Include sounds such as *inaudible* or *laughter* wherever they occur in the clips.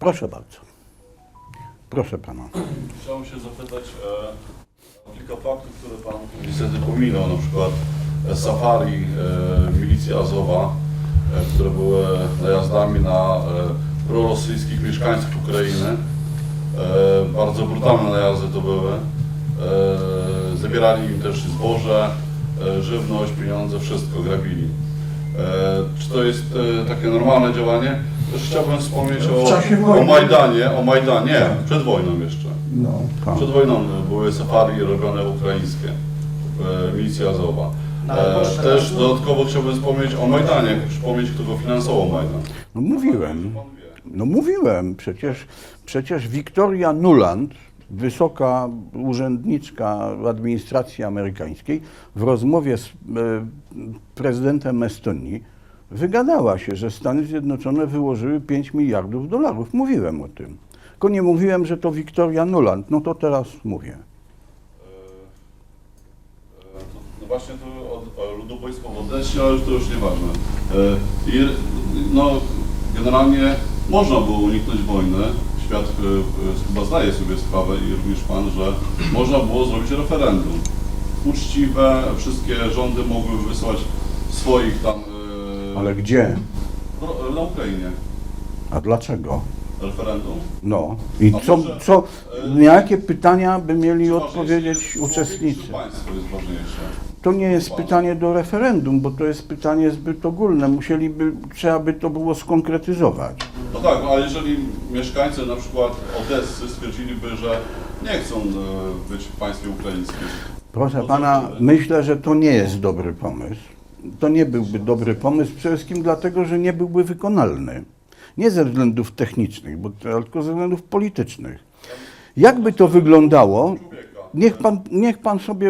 Proszę bardzo. Proszę pana. Chciałem się zapytać e, o kilka faktów, które Pan niestety pominął, na przykład safari e, milicji Azowa, e, które były najazdami na e, prorosyjskich mieszkańców Ukrainy. E, bardzo brutalne najazdy to były. E, zabierali im też zboże, e, żywność, pieniądze, wszystko grabili. E, czy to jest e, takie normalne działanie? Też chciałbym wspomnieć W o, czasie o wojny. Majdanie, o Majdanie, przed wojną jeszcze. No. Tak. Przed wojną były safari robione ukraińskie, e, milicja Azowa. E, też dodatkowo chciałbym wspomnieć o Majdanie, przypomnieć kto go finansował Majdan. No mówiłem. Pan wie. No mówiłem, przecież, przecież Wiktoria Nuland, wysoka urzędniczka administracji amerykańskiej, w rozmowie z e, prezydentem Estonii wygadała się, że Stany Zjednoczone wyłożyły 5 miliardów dolarów. Mówiłem o tym. Tylko nie mówiłem, że to Wiktoria Nuland. No to teraz mówię. E, to, no właśnie to od, o ludobójstwo w Odessie, ale to już nieważne. E, no, generalnie można było uniknąć wojny. Świat e, e, chyba zdaje sobie sprawę i również Pan, że można było zrobić referendum. Uczciwe, wszystkie rządy mogły wysłać swoich tam... e, Ale gdzie? No, na Ukrainie. A dlaczego? Referendum. No i A co, może, co, na jakie pytania by mieli odpowiedzieć uczestnicy? czy państwo jest ważniejsze? To nie jest pytanie do referendum, bo to jest pytanie zbyt ogólne. Musieliby, trzeba by to było skonkretyzować. No tak, a jeżeli mieszkańcy na przykład Odessy stwierdziliby, że nie chcą e, być w państwie ukraińskim. Proszę pana, myślę, że to nie jest dobry pomysł. To nie byłby dobry pomysł, przede wszystkim dlatego, że nie byłby wykonalny. Nie ze względów technicznych, bo, tylko ze względów politycznych. Jakby to wyglądało. Niech pan, niech pan sobie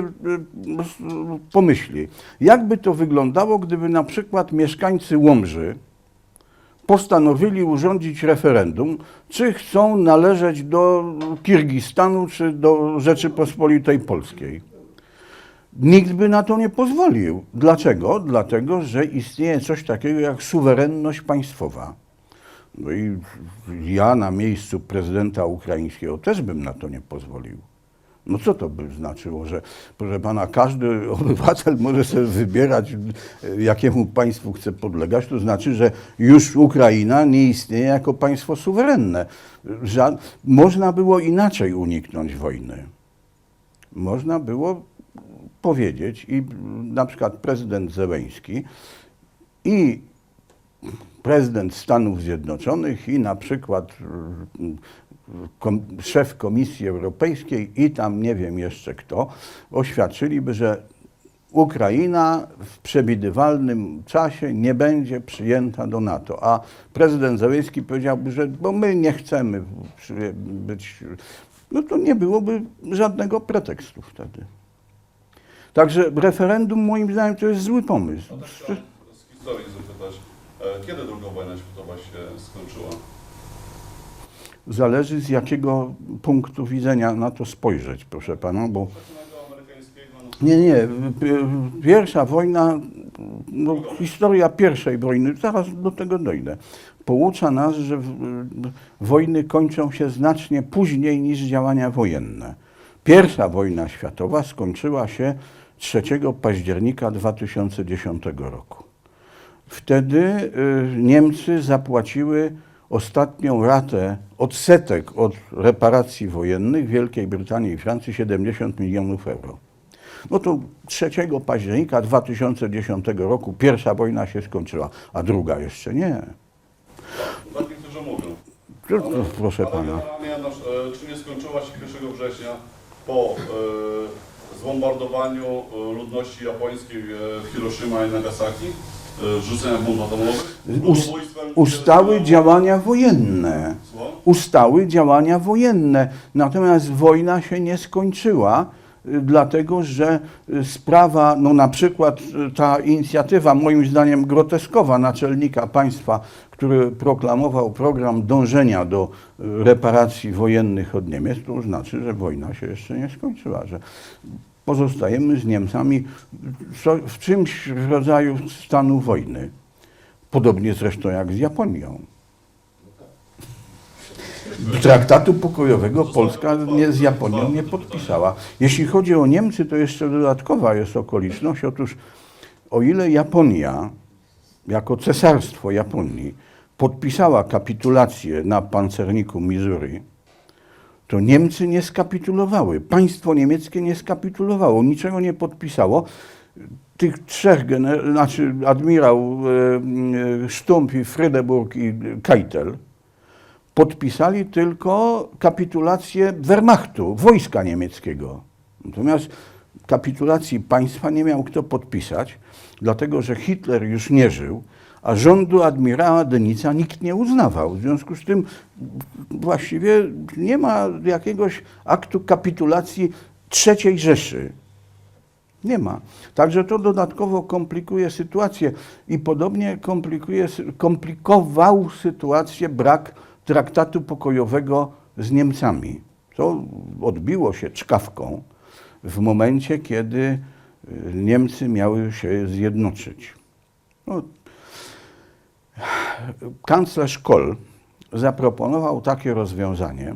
s- pomyśli, jakby to wyglądało, gdyby na przykład mieszkańcy Łomży postanowili urządzić referendum, czy chcą należeć do Kirgistanu, czy do Rzeczypospolitej Polskiej. Nikt by na to nie pozwolił. Dlaczego? Dlatego, że istnieje coś takiego jak suwerenność państwowa. No i ja na miejscu prezydenta ukraińskiego też bym na to nie pozwolił. No co to by znaczyło, że proszę pana, każdy *laughs* obywatel może sobie wybierać, e, jakiemu państwu chce podlegać, to znaczy, że już Ukraina nie istnieje jako państwo suwerenne. Można było inaczej uniknąć wojny. Można było powiedzieć i na przykład prezydent Zełęński i prezydent Stanów Zjednoczonych i na przykład mm, kom, szef Komisji Europejskiej i tam nie wiem jeszcze kto oświadczyliby, że Ukraina w przewidywalnym czasie nie będzie przyjęta do NATO, a prezydent Zełenski powiedziałby, że bo my nie chcemy być, no to nie byłoby żadnego pretekstu wtedy. Także referendum moim zdaniem to jest zły pomysł. No tak chciałem z historii zapytać, e, kiedy druga wojna światowa się skończyła? Zależy z jakiego punktu widzenia na to spojrzeć, proszę pana, bo no, nie, nie, pi- pierwsza wojna, no, historia pierwszej wojny, zaraz do tego dojdę, poucza nas, że w- wojny kończą się znacznie później niż działania wojenne. Pierwsza wojna światowa skończyła się 3 października 2010 roku. Wtedy y, Niemcy zapłaciły ostatnią ratę odsetek od reparacji wojennych Wielkiej Brytanii i Francji 70 milionów euro. No to 3 października 2010 roku pierwsza wojna się skończyła, a druga jeszcze nie. tak niektórzy mówią. Proszę Ale pana. generalnie, czy nie skończyła się 1 września po e, zbombardowaniu e, ludności japońskiej e, w Hiroshima i Nagasaki, e, rzucenia bomb atomowych? Us, ludobójstwem, ustały działania wojenne. Ustały działania wojenne. Natomiast wojna się nie skończyła, dlatego że y, sprawa, no na przykład y, ta inicjatywa, moim zdaniem groteskowa naczelnika państwa, który proklamował program dążenia do y, reparacji wojennych od Niemiec, to znaczy, że wojna się jeszcze nie skończyła, że pozostajemy z Niemcami w czymś w rodzaju stanu wojny. Podobnie zresztą jak z Japonią. Traktatu pokojowego Polska nie, z Japonią nie podpisała. Jeśli chodzi o Niemcy, to jeszcze dodatkowa jest okoliczność. Otóż o ile Japonia, jako cesarstwo Japonii, podpisała kapitulację na pancerniku Missouri, to Niemcy nie skapitulowały. Państwo niemieckie nie skapitulowało, niczego nie podpisało. Tych trzech, znaczy admirał e, e, Stumpf i Friedeburg i Keitel, podpisali tylko kapitulację Wehrmachtu, wojska niemieckiego. Natomiast kapitulacji państwa nie miał kto podpisać, dlatego że Hitler już nie żył, a rządu admirała Denica nikt nie uznawał. W związku z tym właściwie nie ma jakiegoś aktu kapitulacji III Rzeszy. Nie ma. Także to dodatkowo komplikuje sytuację i podobnie komplikuje, komplikował sytuację brak traktatu pokojowego z Niemcami. To odbiło się czkawką w momencie, kiedy y, Niemcy miały się zjednoczyć. No, kanclerz Kohl zaproponował takie rozwiązanie,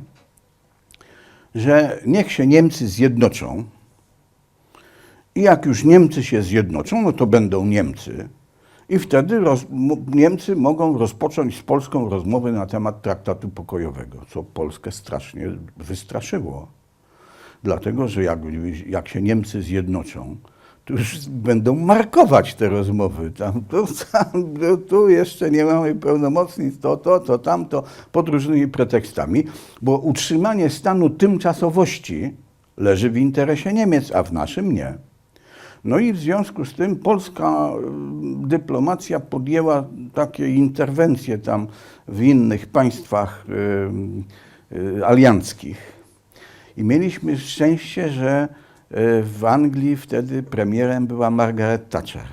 że niech się Niemcy zjednoczą, i jak już Niemcy się zjednoczą, no to będą Niemcy. I wtedy roz, Niemcy mogą rozpocząć z Polską rozmowy na temat traktatu pokojowego, co Polskę strasznie wystraszyło. Dlatego, że jak, jak się Niemcy zjednoczą, to już będą markować te rozmowy. Tam, tu, tam, tu jeszcze nie mamy pełnomocnic, to, to, to, tamto, pod różnymi pretekstami, bo utrzymanie stanu tymczasowości leży w interesie Niemiec, a w naszym nie. No i w związku z tym polska y, dyplomacja podjęła takie interwencje tam w innych państwach y, y, alianckich. I mieliśmy szczęście, że w Anglii wtedy premierem była Margaret Thatcher.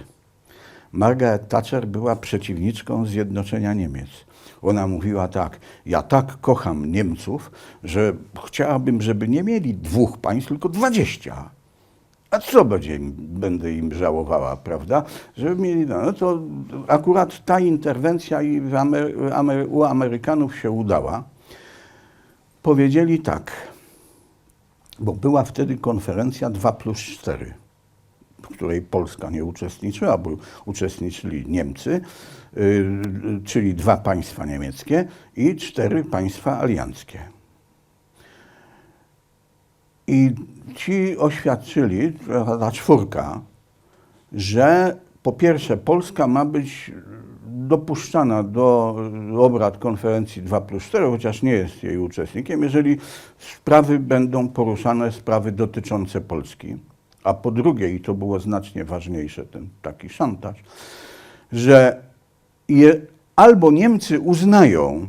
Margaret Thatcher była przeciwniczką zjednoczenia Niemiec. Ona mówiła tak, ja tak kocham Niemców, że chciałabym, żeby nie mieli dwóch państw, tylko dwadzieścia. A co będzie będę im żałowała, prawda? Żeby mieli, no, to akurat ta interwencja u Amerykanów się udała. Powiedzieli tak, bo była wtedy konferencja 2 plus 4, w której Polska nie uczestniczyła, bo uczestniczyli Niemcy, y, czyli dwa państwa niemieckie i cztery państwa alianckie. I ci oświadczyli, ta czwórka, że po pierwsze Polska ma być dopuszczana do obrad konferencji 2 plus 4, chociaż nie jest jej uczestnikiem, jeżeli sprawy będą poruszane, sprawy dotyczące Polski. A po drugie, i to było znacznie ważniejsze, ten taki szantaż, że je, albo Niemcy uznają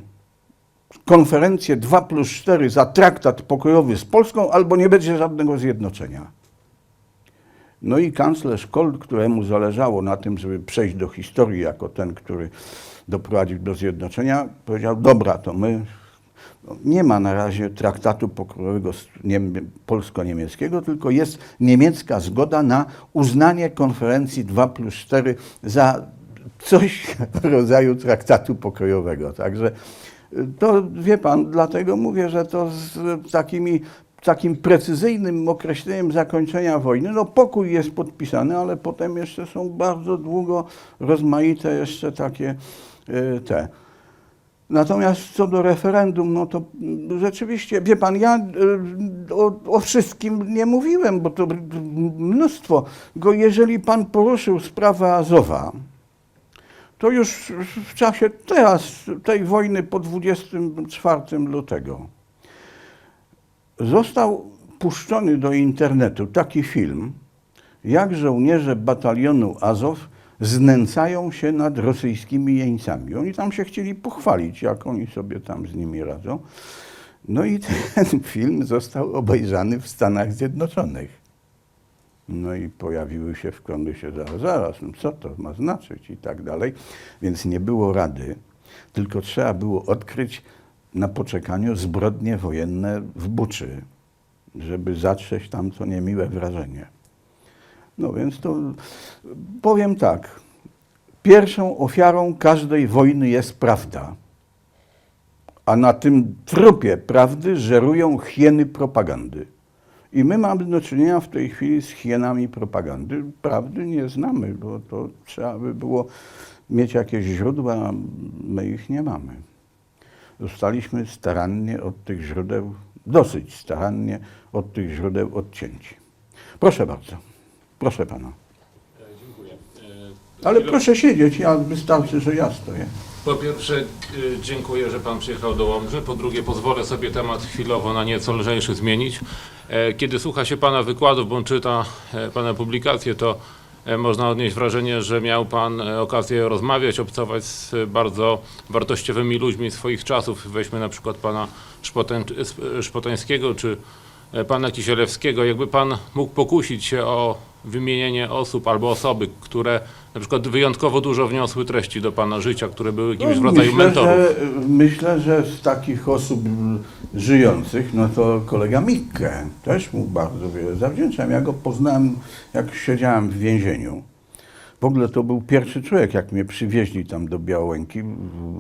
konferencję 2 plus 4 za traktat pokojowy z Polską, albo nie będzie żadnego zjednoczenia. No i kanclerz Kohl, któremu zależało na tym, żeby przejść do historii jako ten, który doprowadził do zjednoczenia, powiedział, dobra, to my, no, nie ma na razie traktatu pokojowego polsko-niemieckiego, tylko jest niemiecka zgoda na uznanie konferencji 2 plus 4 za coś w rodzaju traktatu pokojowego. Także to wie pan, dlatego mówię, że to z takimi, takim precyzyjnym określeniem zakończenia wojny, no pokój jest podpisany, ale potem jeszcze są bardzo długo rozmaite jeszcze takie y, te. Natomiast co do referendum, no to rzeczywiście, wie pan, ja y, o, o wszystkim nie mówiłem, bo to mnóstwo. Go jeżeli pan poruszył sprawę Azowa, to już w czasie teraz, tej wojny po 24 lutego, został puszczony do internetu taki film, jak żołnierze batalionu Azow znęcają się nad rosyjskimi jeńcami. Oni tam się chcieli pochwalić, jak oni sobie tam z nimi radzą. No i *laughs* ten film został obejrzany w Stanach Zjednoczonych. No i pojawiły się w kondysie, zaraz, zaraz, no co to ma znaczyć i tak dalej. Więc nie było rady, tylko trzeba było odkryć na poczekaniu zbrodnie wojenne w Buczy, żeby zatrzeć tam to niemiłe wrażenie. No więc to powiem tak. Pierwszą ofiarą każdej wojny jest prawda. A na tym trupie prawdy żerują hieny propagandy. I my mamy do czynienia w tej chwili z hienami propagandy. Prawdy nie znamy, bo to trzeba by było mieć jakieś źródła, a my ich nie mamy. Zostaliśmy starannie od tych źródeł, dosyć starannie od tych źródeł odcięci. Proszę bardzo, proszę pana. E, Dziękuję. E, Ale proszę siedzieć, ja wystarczy, że ja stoję. Po pierwsze, e, dziękuję, że Pan przyjechał do Łomży. Po drugie, pozwolę sobie temat chwilowo na nieco lżejszy zmienić. E, Kiedy słucha się Pana wykładów bądź czyta e, Pana publikacje, to e, można odnieść wrażenie, że miał Pan okazję rozmawiać, obcować z bardzo wartościowymi ludźmi swoich czasów. Weźmy na przykład Pana Szpotań, Szpotańskiego czy Pana Kisielewskiego. Jakby Pan mógł pokusić się o wymienienie osób albo osoby, które na przykład wyjątkowo dużo wniosły treści do Pana życia, które były jakimś No, rodzaju myślę, mentorów. Że, myślę, że z takich osób żyjących, no to kolega Mikke też mu bardzo wiele zawdzięczam. Ja go poznałem, jak siedziałem w więzieniu. W ogóle to był pierwszy człowiek, jak mnie przywieźli tam do Białęki,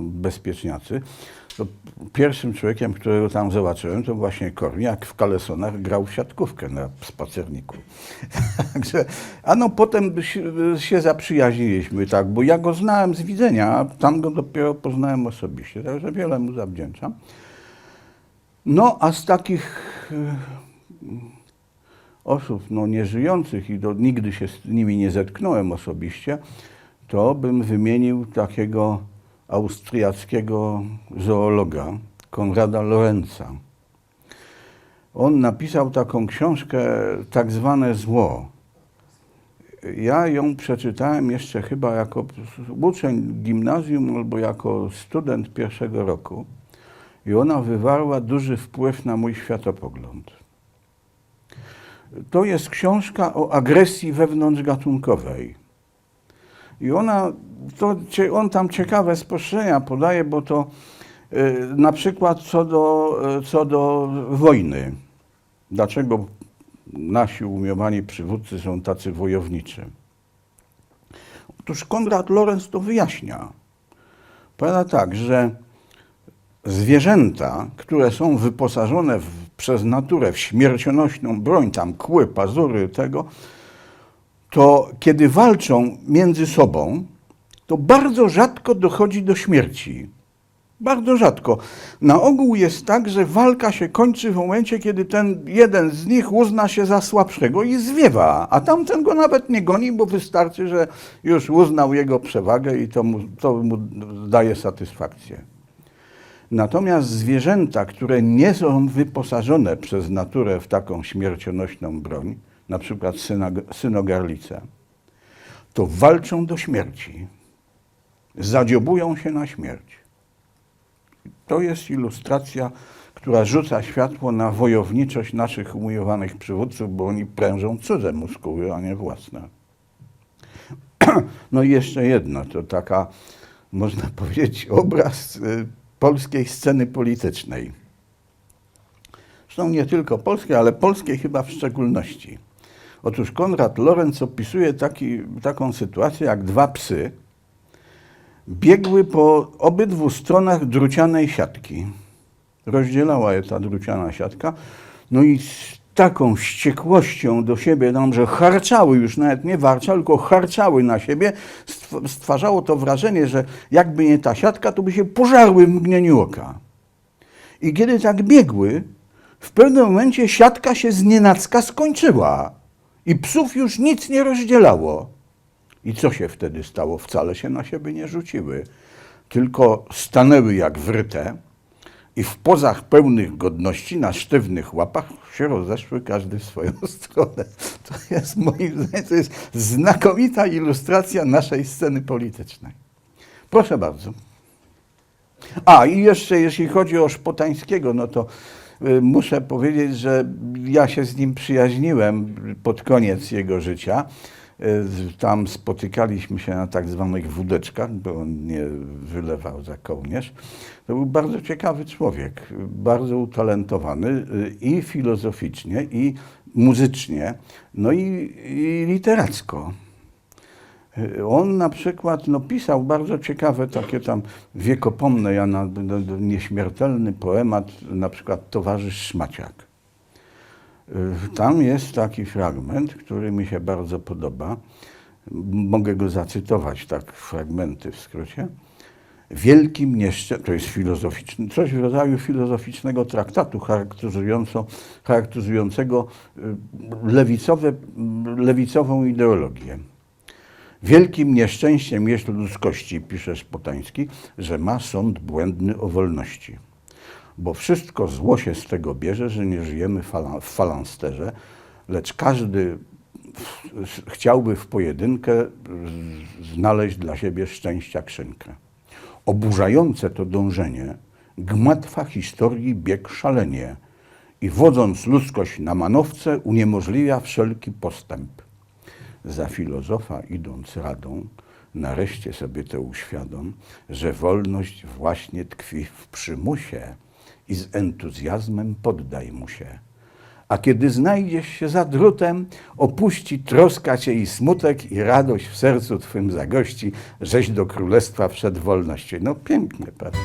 bezpieczniacy. To pierwszym człowiekiem, którego tam zobaczyłem, to właśnie Korniak w kalesonach grał w siatkówkę na spacerniku. *laughs* Także, a no potem się zaprzyjaźniliśmy, tak, bo ja go znałem z widzenia, a tam go dopiero poznałem osobiście, także wiele mu zawdzięczam. No, a z takich e, osób no, nieżyjących i do, nigdy się z nimi nie zetknąłem osobiście, to bym wymienił takiego austriackiego zoologa, Konrada Lorenza. On napisał taką książkę, tak zwane zło. Ja ją przeczytałem jeszcze chyba jako uczeń gimnazjum albo jako student pierwszego roku. I ona wywarła duży wpływ na mój światopogląd. To jest książka o agresji wewnątrzgatunkowej. I ona, to, on tam ciekawe spostrzeżenia podaje, bo to y, na przykład co do, y, co do wojny. Dlaczego nasi umiowani przywódcy są tacy wojowniczy? Otóż Konrad Lorenz to wyjaśnia. Powiada tak, że zwierzęta, które są wyposażone w, przez naturę w śmiercionośną broń, tam kły, pazury, tego, to kiedy walczą między sobą, to bardzo rzadko dochodzi do śmierci. Bardzo rzadko. Na ogół jest tak, że walka się kończy w momencie, kiedy ten jeden z nich uzna się za słabszego i zwiewa, a tamten go nawet nie goni, bo wystarczy, że już uznał jego przewagę i to mu, to mu daje satysfakcję. Natomiast zwierzęta, które nie są wyposażone przez naturę w taką śmiercionośną broń, na przykład synogarlice, to walczą do śmierci. Zadziobują się na śmierć. To jest ilustracja, która rzuca światło na wojowniczość naszych umiłowanych przywódców, bo oni prężą cudze muskuły, a nie własne. *clears throat* No i jeszcze jedno, to taka, można *laughs* powiedzieć, obraz y, polskiej sceny politycznej. Zresztą nie tylko polskiej, ale polskiej chyba w szczególności. Otóż Konrad Lorenz opisuje taki, taką sytuację, jak dwa psy biegły po obydwu stronach drucianej siatki. Rozdzielała je ta druciana siatka. No i z taką wściekłością do siebie, tam, że harczały już, nawet nie warczały, tylko harczały na siebie, stw- stwarzało to wrażenie, że jakby nie ta siatka, to by się pożarły w mgnieniu oka. I kiedy tak biegły, w pewnym momencie siatka się znienacka skończyła i psów już nic nie rozdzielało. I co się wtedy stało? Wcale się na siebie nie rzuciły, tylko stanęły jak wryte i w pozach pełnych godności, na sztywnych łapach się rozeszły każdy w swoją *laughs* stronę. To jest moim zdaniem, to jest znakomita ilustracja naszej sceny politycznej. Proszę bardzo. A i jeszcze jeśli chodzi o Szpotańskiego, no to muszę powiedzieć, że ja się z nim przyjaźniłem pod koniec jego życia. Y, Tam spotykaliśmy się na tak zwanych wódeczkach, bo on nie wylewał za kołnierz. To był bardzo ciekawy człowiek, y, bardzo utalentowany y, i filozoficznie, i muzycznie, no i, i literacko. On na przykład no, pisał bardzo ciekawe takie tam wiekopomne, ja na, nieśmiertelny poemat, na przykład Towarzysz Szmaciak. Y, Tam jest taki fragment, który mi się bardzo podoba. Mogę go zacytować, tak, fragmenty w skrócie. Wielkim nieszczę... to jest filozoficzny, coś w rodzaju filozoficznego traktatu charakteryzującego y, lewicowe, lewicową ideologię. Wielkim nieszczęściem jest ludzkości, pisze Szpotański, że ma sąd błędny o wolności. Bo wszystko zło się z tego bierze, że nie żyjemy w falansterze, lecz każdy w- chciałby w pojedynkę znaleźć dla siebie szczęścia skrzynkę. Oburzające to dążenie gmatwa historii bieg szalenie i wodząc ludzkość na manowce uniemożliwia wszelki postęp. Za filozofa idąc radą, nareszcie sobie to uświadom, że wolność właśnie tkwi w przymusie i z entuzjazmem poddaj mu się. A kiedy znajdziesz się za drutem, opuści troska cię i smutek i radość w sercu twym zagości, żeś do królestwa wszedł wolności. No pięknie, prawda?